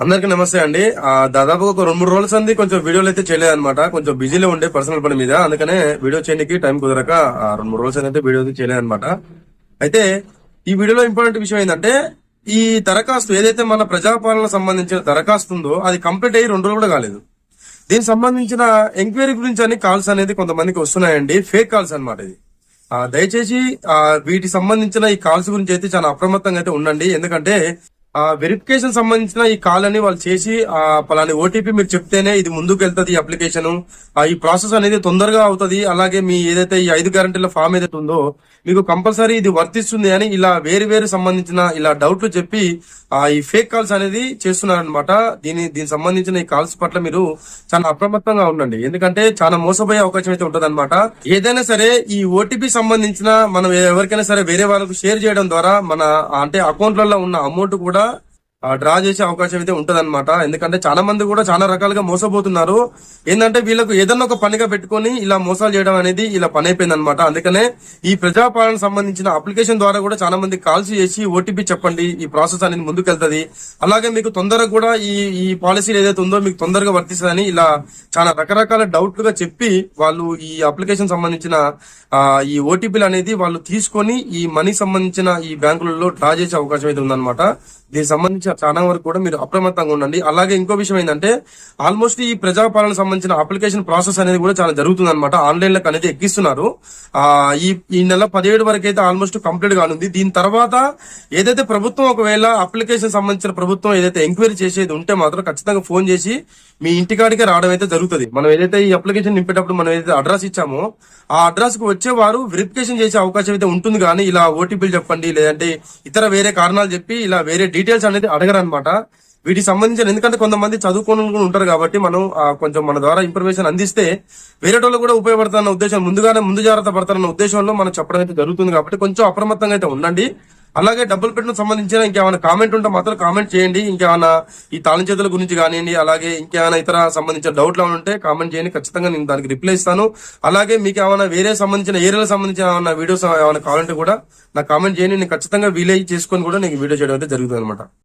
అందరికి నమస్తే అండి. దాదాపు ఒక రెండు మూడు రోజుల సంది కొంచెం వీడియోలు అయితే చేయలేదు అనమాట కొంచెం బిజీలో ఉండే పర్సనల్ పని మీద. అందుకనే వీడియో చేయడానికి టైం కుదరక ఆ, రెండు మూడు రోజుల అయితే వీడియో అయితే చేయలేదు అనమాట అయితే ఈ వీడియోలో ఇంపార్టెంట్ విషయం ఏంటంటే ఈ దరఖాస్తు ఏదైతే మన ప్రజాపాలన సంబంధించిన దరఖాస్తు ఉందో అది కంప్లీట్ అయ్యి రెండు రోజులు కూడా కాలేదు. దీనికి సంబంధించిన ఎంక్వైరీ గురించి అని కాల్స్ అనేది కొంతమందికి వస్తున్నాయండి. ఫేక్ కాల్స్ అనమాట ఇది. దయచేసి వీటికి సంబంధించిన ఈ కాల్స్ గురించి అయితే చాలా అప్రమత్తంగా అయితే ఉండండి. ఎందుకంటే ఆ వెరిఫికేషన్ సంబంధించిన ఈ కాల్ అని వాళ్ళు చేసి ఆ పలాని ఓటీపీ మీరు చెప్తేనే ఇది ముందుకు వెళ్తుంది ఈ అప్లికేషన్ ఈ ప్రాసెస్ అనేది తొందరగా అవుతుంది. అలాగే మీ ఏదైతే ఈ ఐదు గ్యారంటీల ఫామ్ ఏదైతే ఉందో మీకు కంపల్సరీ ఇది వర్తిస్తుంది అని ఇలా వేరు వేరు సంబంధించిన ఇలా డౌట్లు చెప్పి ఆ ఈ ఫేక్ కాల్స్ అనేది చేస్తున్నారనమాట దీని దీనికి సంబంధించిన ఈ కాల్స్ పట్ల మీరు చాలా అప్రమత్తంగా ఉండండి. ఎందుకంటే చాలా మోసపోయే అవకాశం అయితే ఉంటది ఏదైనా సరే ఈ ఓటీపీ సంబంధించిన మనం ఎవరికైనా సరే వేరే వాళ్ళకు షేర్ చేయడం ద్వారా మన అంటే అకౌంట్లలో ఉన్న అమౌంట్ కూడా డ్రా చేసే అవకాశం అయితే ఉంటదన్నమాట. ఎందుకంటే చాలా మంది కూడా చాలా రకాలుగా మోసపోతున్నారు. ఏంటంటే వీళ్ళకు ఏదన్నా ఒక పనిగా పెట్టుకొని ఇలా మోసాలు చేయడం అనేది ఇలా పని అయిపోయింది అనమాట అందుకనే ఈ ప్రజాపాలన సంబంధించిన అప్లికేషన్ ద్వారా కూడా చాలా మంది కాల్స్ చేసి ఓటీపీ చెప్పండి ఈ ప్రాసెస్ అనేది ముందుకెళ్తది. అలాగే మీకు తొందరగా కూడా ఈ ఈ పాలసీలు ఏదైతే ఉందో మీకు తొందరగా వర్తిస్తుందని ఇలా చాలా రకరకాల డౌట్లుగా చెప్పి వాళ్ళు ఈ అప్లికేషన్ సంబంధించిన ఈ ఓటీపీలు అనేది వాళ్ళు తీసుకొని ఈ మనీ సంబంధించిన ఈ బ్యాంకులలో డ్రా చేసే అవకాశం అయితే ఉందన్నమాట. దీనికి సంబంధించిన చాలా వరకు కూడా మీరు అప్రమత్తంగా ఉండండి. అలాగే ఇంకో విషయం ఏంటంటే ఆల్మోస్ట్ ఈ ప్రజాపాలన సంబంధించిన అప్లికేషన్ ప్రాసెస్ అనేది కూడా చాలా జరుగుతుంది అనమాట ఆన్లైన్లో అనేది ఎక్కిస్తున్నారు. ఆ ఈ ఈ నెల పదిహేడు వరకు అయితే ఆల్మోస్ట్ కంప్లీట్ కానుంది దీని తర్వాత ఏదైతే ప్రభుత్వం ఒకవేళ అప్లికేషన్ సంబంధించిన ప్రభుత్వం ఏదైతే ఎంక్వైరీ చేసేది ఉంటే మాత్రం ఖచ్చితంగా ఫోన్ చేసి మీ ఇంటికాడికే రావడం అయితే జరుగుతుంది. మనం ఏదైతే ఈ అప్లికేషన్ నింపేటప్పుడు మనం ఏదైతే అడ్రస్ ఇచ్చామో ఆ అడ్రస్కు వచ్చేవారు వెరిఫికేషన్ చేసే అవకాశం అయితే ఉంటుంది. కానీ ఇలా ఓటీపీలు చెప్పండి లేదంటే ఇతర వేరే కారణాలు చెప్పి ఇలా వేరే డీటెయిల్స్ అనేది అడగరనమాట. వీటికి సంబంధించిన ఎందుకంటే కొంతమంది చదువుకోని కూడా ఉంటారు కాబట్టి మనం ఆ, కొంచెం మన ద్వారా ఇన్ఫర్మేషన్ అందిస్తే వేరే వాళ్ళు కూడా ఉపయోగపడతారన్న ఉద్దేశం ముందుగానే ముందు జాగ్రత్త పడతారన్న ఉద్దేశంలో మనం చెప్పడం అయితే జరుగుతుంది కాబట్టి కొంచెం అప్రమత్తంగా అయితే ఉండండి. అలాగే డబ్బులు పెట్టిన సంబంధించిన ఇంకేమైనా కామెంట్ ఉంటే మాత్రం కామెంట్ చేయండి. ఇంకేమైనా ఈ తాళం చేతుల గురించి కానివ్వండి అలాగే ఇంకేమైనా ఇతర సంబంధించిన డౌట్లు ఏమైనా ఉంటే కామెంట్ చేయండి. ఖచ్చితంగా నేను దానికి రిప్లై ఇస్తాను. అలాగే మీకు ఏమైనా వేరే సంబంధించిన ఏరియాలకు సంబంధించిన ఏమైనా వీడియోస్ ఏమైనా కావాలంటే కూడా నాకు కామెంట్ చేయండి. నేను ఖచ్చితంగా వీలై చేసుకొని కూడా నేను వీడియో చేయడం అయితే జరుగుతుంది అనమాట